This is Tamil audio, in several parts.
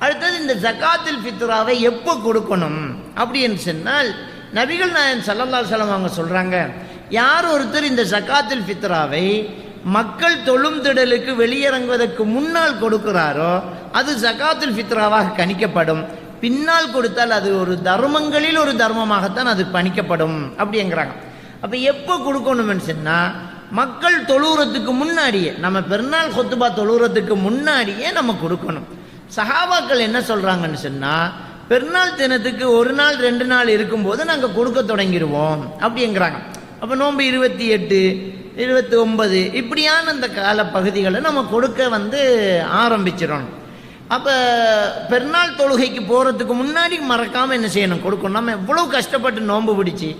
அடுத்தது இந்த ஜக்காத்தில் ஃபித்ராவை எப்போ கொடுக்கணும்? அப்படின்னு சொன்னால் நபிகள் நாயன் சல்லல்லா சலம் அவங்க சொல்கிறாங்க யார் ஒருத்தர் இந்த ஜக்காத்தில் ஃபித்ராவை மக்கள் தொழும் திடலுக்கு வெளியிறங்குவதற்கு முன்னால் கொடுக்கிறாரோ அது ஜக்காத்துல் ஃபித்ராவாக கணிக்கப்படும். பின்னால் கொடுத்தால் அது ஒரு தர்மங்களில் ஒரு தர்மமாகத்தான் அது பணிக்கப்படும் அப்படிங்கிறாங்க அப்போ எப்போ கொடுக்கணும்னு சொன்னால் மக்கள் தொழுவுறதுக்கு முன்னாடியே நம்ம பெருநாள் கொத்துபா தொழுவுறதுக்கு முன்னாடியே நம்ம கொடுக்கணும். சஹாபாக்கள் என்ன சொல்கிறாங்கன்னு சொன்னால் பெருநாள் தினத்துக்கு ஒரு நாள் ரெண்டு நாள் இருக்கும்போது நாங்கள் கொடுக்க தொடங்கிடுவோம் அப்படிங்கிறாங்க. அப்போ நோன்பு இருபத்தி எட்டு இருபத்தி ஒன்பது இப்படியான அந்த கால பகுதிகளை நம்ம கொடுக்க வந்து ஆரம்பிச்சிடணும். அப்போ பெருநாள் தொழுகைக்கு போகிறதுக்கு முன்னாடி மறக்காமல் என்ன செய்யணும்? கொடுக்கணும். நம்ம எவ்வளோ கஷ்டப்பட்டு நோன்பு பிடிச்சி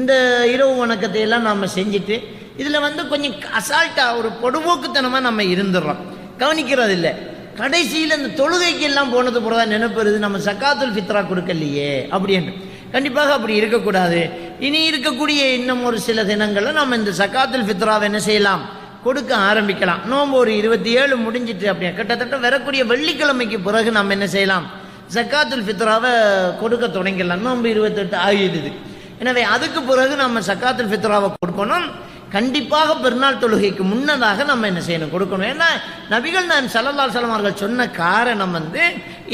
இந்த இரவு வணக்கத்தை எல்லாம் நம்ம செஞ்சுட்டு இதில் வந்து கொஞ்சம் அசால்ட்டாக ஒரு பொடுபோக்குத்தனமாக நம்ம இருந்துடுறோம். கவனிக்கிறது இல்லை கடைசியில் இந்த தொழுகைக்கு எல்லாம் போனது போல தான் நினைப்பது நம்ம சக்காத்துல் ஃபித்ரா கொடுக்கலையே அப்படின்னு. கண்டிப்பாக அப்படி இருக்கக்கூடாது. இனி இருக்கக்கூடிய இன்னும் ஒரு சில தினங்களில் நம்ம இந்த சக்காத்துல் ஃபித்ராவை என்ன செய்யலாம்? கொடுக்க ஆரம்பிக்கலாம். நோம்பு ஒரு இருபத்தி ஏழு முடிஞ்சிட்டு அப்படியே கிட்டத்தட்ட வரக்கூடிய வெள்ளிக்கிழமைக்கு பிறகு நம்ம என்ன செய்யலாம்? சக்காத்துல் ஃபித்ராவை கொடுக்க தொடங்கிடலாம். நோம்பு இருபத்தெட்டு ஆகிடுது. எனவே அதுக்கு பிறகு நம்ம சக்காத்துல் ஃபித்ராவை கொடுக்கணும். கண்டிப்பாக பெருநாள் தொழுகைக்கு முன்னதாக நம்ம என்ன செய்யணும் கொடுக்கணும். ஏன்னா நபிகள் நான் சல்லல்லா சலமார்கள் சொன்ன காரணம் வந்து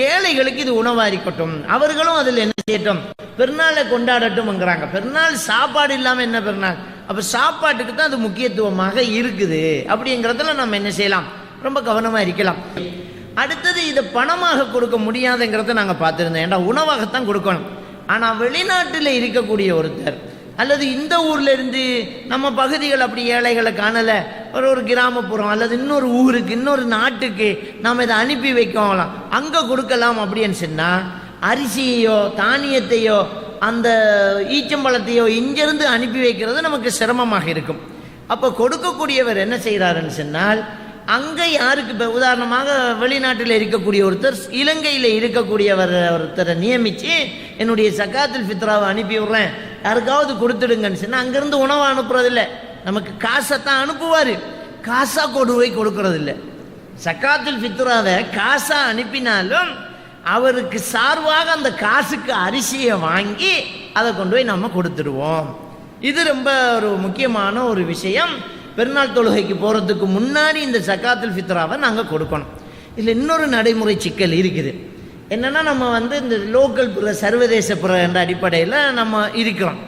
ஏழைகளுக்கு இது உணவாக இருக்கட்டும் அவர்களும் அதில் என்ன செய்யட்டும்? பெருநாளை கொண்டாடட்டும்ங்கிறாங்க. பெருநாள் சாப்பாடு இல்லாமல் என்ன பெருநாள்? அப்போ சாப்பாட்டுக்கு தான் அது முக்கியத்துவமாக இருக்குது. அப்படிங்கிறதுல நம்ம என்ன செய்யலாம்? ரொம்ப கவனமாக இருக்கலாம். அடுத்தது இதை பணமாக கொடுக்க முடியாதுங்கிறத நாங்கள் பார்த்துருந்தோம். ஏன்னா உணவாகத்தான் கொடுக்கணும். ஆனால் வெளிநாட்டில் இருக்கக்கூடிய ஒருத்தர் அல்லது இந்த ஊரில் இருந்து நம்ம பகுதிகள் அப்படி ஏழைகளை காணலை. ஒரு ஒரு கிராமப்புறம் அல்லது இன்னொரு ஊருக்கு இன்னொரு நாட்டுக்கு நாம் இதை அனுப்பி வைக்கலாம். அங்கே கொடுக்கலாம் அப்படின்னு சொன்னால் அரிசியையோ தானியத்தையோ அந்த ஈச்சம்பழத்தையோ இங்கிருந்து அனுப்பி வைக்கிறது நமக்கு சிரமமாக இருக்கும். அப்போ கொடுக்கக்கூடியவர் என்ன செய்கிறாருன்னு சொன்னால் அங்கே யாருக்கு இப்போ உதாரணமாக வெளிநாட்டில் இருக்கக்கூடிய ஒருத்தர் இலங்கையில் இருக்கக்கூடியவர் ஒருத்தரை நியமித்து என்னுடைய சக்காத்தில் ஃபித்ராவை அனுப்பி விட்றேன். யாருக்காவது கொடுத்துடுங்கன்னு சொன்னால் அங்கேருந்து உணவை அனுப்புறதில்ல. நமக்கு காசைத்தான் அனுப்புவார். காசா கொண்டு போய் கொடுக்கறதில்ல. சக்காத்தில் ஃபித்ராவை காசா அனுப்பினாலும் அவருக்கு சார்பாக அந்த காசுக்கு அரிசியை வாங்கி அதை கொண்டு போய் நம்ம கொடுத்துடுவோம். இது ரொம்ப ஒரு முக்கியமான ஒரு விஷயம். பெருநாள் தொழுகைக்கு போகிறதுக்கு முன்னாடி இந்த சக்காத்துல் ஃபித்ராவை நாங்கள் கொடுக்கணும். இதில் இன்னொரு நடைமுறை சிக்கல் இருக்குது. என்னன்னா நம்ம வந்து இந்த லோக்கல் புற சர்வதேச புற என்ற அடிப்படையில் நம்ம இருக்கிறோம்.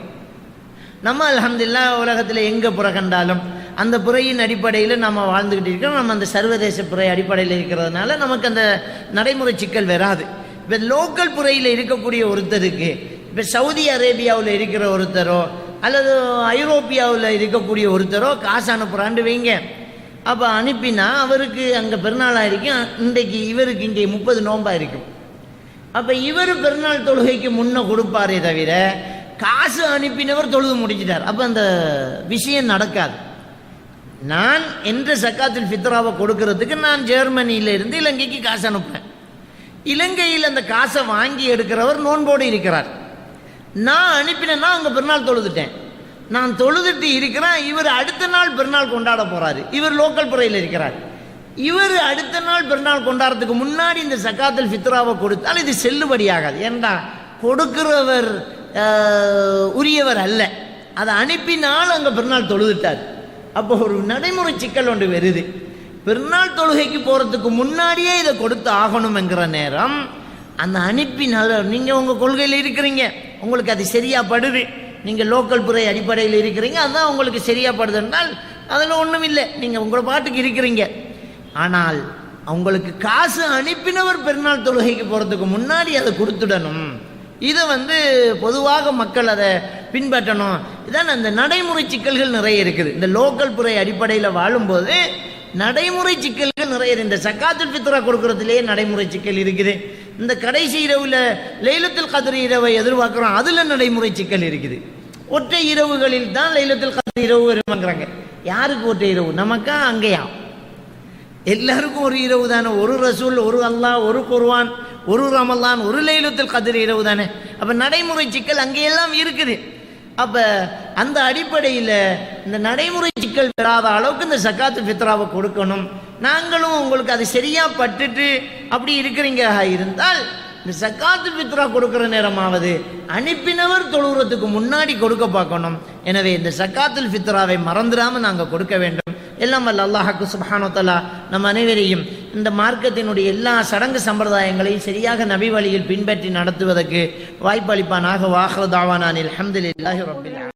நம்ம அலமதுல்லா உலகத்தில் எங்கே புற கண்டாலும் அந்த புறையின் அடிப்படையில் நம்ம வாழ்ந்துக்கிட்டு இருக்கிறோம். நம்ம அந்த சர்வதேச புறை அடிப்படையில் இருக்கிறதுனால நமக்கு அந்த நடைமுறை சிக்கல் வராது. இப்போ லோக்கல் புறையில் இருக்கக்கூடிய ஒருத்தருக்கு இப்போ சவுதி அரேபியாவில் இருக்கிற ஒருத்தரோ அல்லது ஐரோப்பியாவில் இருக்கக்கூடிய ஒருத்தரோ காசு அனுப்புகிறான்னு வைங்க. அப்போ அனுப்பினா அவருக்கு அங்கே பெருநாளாக இருக்கும் இன்றைக்கு இவருக்கு இங்கே முப்பது நோம்பாக இருக்கும். அப்போ இவர் பெருநாள் தொழுகைக்கு முன்னே கொடுப்பாரே தவிர காசு அனுப்பினவர் தொழுது முடிச்சிட்டார். அப்போ அந்த விஷயம் நடக்காது. நான் என்ற சக்காத்தில் ஃபித்ராவை கொடுக்கறதுக்கு நான் ஜெர்மனியில இருந்து இலங்கைக்கு காசு அனுப்பேன் இலங்கையில் அந்த காசை வாங்கி எடுக்கிறவர் நோன்போடு இருக்கிறார். நான் அனுப்பினேன்னா அங்கே பெருநாள் தொழுதுட்டேன். நான் தொழுதுட்டு இருக்கிறேன் இவர் அடுத்த நாள் பெருநாள் கொண்டாட போகிறாரு இவர் லோக்கல் புறையில் இருக்கிறார். இவர் அடுத்த நாள் பிறநாள் கொண்டாடுறதுக்கு முன்னாடி இந்த சக்காத்தில் ஃபித்ராவை கொடுத்தால் இது செல்லுபடியாகாது. ஏன்டா? கொடுக்கிறவர் உரியவர் அல்ல. அதை அனுப்பினால் அங்கே பிறநாள் தொழுதுட்டார். அப்போ ஒரு நடைமுறை சிக்கல் ஒன்று வருது. பிறநாள் தொழுகைக்கு போகிறதுக்கு முன்னாடியே இதை கொடுத்து ஆகணுங்கிற நேரம். அந்த அனுப்பினால் நீங்கள் உங்கள் கொள்கையில் இருக்கிறீங்க. உங்களுக்கு அது சரியாக படுது நீங்கள் லோக்கல் புறை அடிப்படையில் இருக்கிறீங்க. அதுதான் உங்களுக்கு சரியாக படுதுன்னால் அதில் ஒன்றும் இல்லை நீங்கள் உங்களை பாட்டுக்கு இருக்கிறீங்க. ஆனால் அவங்களுக்கு காசு அனுப்பினவர் பெருநாள் தொழுகைக்கு போகிறதுக்கு முன்னாடி அதை கொடுத்துடணும். இதை வந்து பொதுவாக மக்கள் அதை பின்பற்றணும். இதான் அந்த நடைமுறை சிக்கல்கள் நிறைய இருக்குது. இந்த லோக்கல் புறை அடிப்படையில் வாழும்போது நடைமுறை சிக்கல்கள் நிறைய இந்த சக்காத்துல் ஃபித்ரா கொடுக்கறதுலேயே நடைமுறை சிக்கல் இருக்குது. இந்த கடைசி இரவில் லைலத்தில் கதிர் இரவை எதிர்பார்க்குறோம். அதில் நடைமுறை சிக்கல் இருக்குது. ஒற்றை இரவுகளில் தான் லைலத்தில் கதிர் இரவு வருவாங்கிறாங்க யாருக்கு ஒற்றை இரவு? நமக்கா அங்கேயா? எல்லாருக்கும் ஒரு இரவு தானே. ஒரு ரசூல் ஒரு அல்லாஹ் ஒரு குர்வான் ஒரு ரமல்லான் ஒரு லைலத்தில் கதிர் இரவு தானே. அப்போ நடைமுறை சிக்கல் அங்கேயெல்லாம் இருக்குது. அப்போ அந்த அடிப்படையில் இந்த நடைமுறை சிக்கல் பெறாத அளவுக்கு இந்த சக்காத்து ஃபித்ராவை கொடுக்கணும். நாங்களும் உங்களுக்கு அது சரியாக பட்டுட்டு அப்படி இருக்கிறீங்க இருந்தால் இந்த சக்காத்து பித்ரா கொடுக்குற நேரமாவது அனுப்பினவர் தொழுகிறதுக்கு முன்னாடி கொடுக்க பார்க்கணும். எனவே இந்த சக்காத்துல் ஃபித்ராவை மறந்துடாமல் நாங்கள் கொடுக்க வேண்டும். எல்லாம் வல்ல அல்லாஹாக்கு சுப்ஹானோ நம் அனைவரையும் இந்த மார்க்கத்தினுடைய எல்லா சடங்கு சம்பிரதாயங்களையும் சரியாக நபி வழியில் பின்பற்றி நடத்துவதற்கு வாய்ப்பளிப்பானாக. வாஹ்ரதாவானில் அல்ஹம்துலில்லாஹி அஹமதுல்லாஹி ஆலமீன்.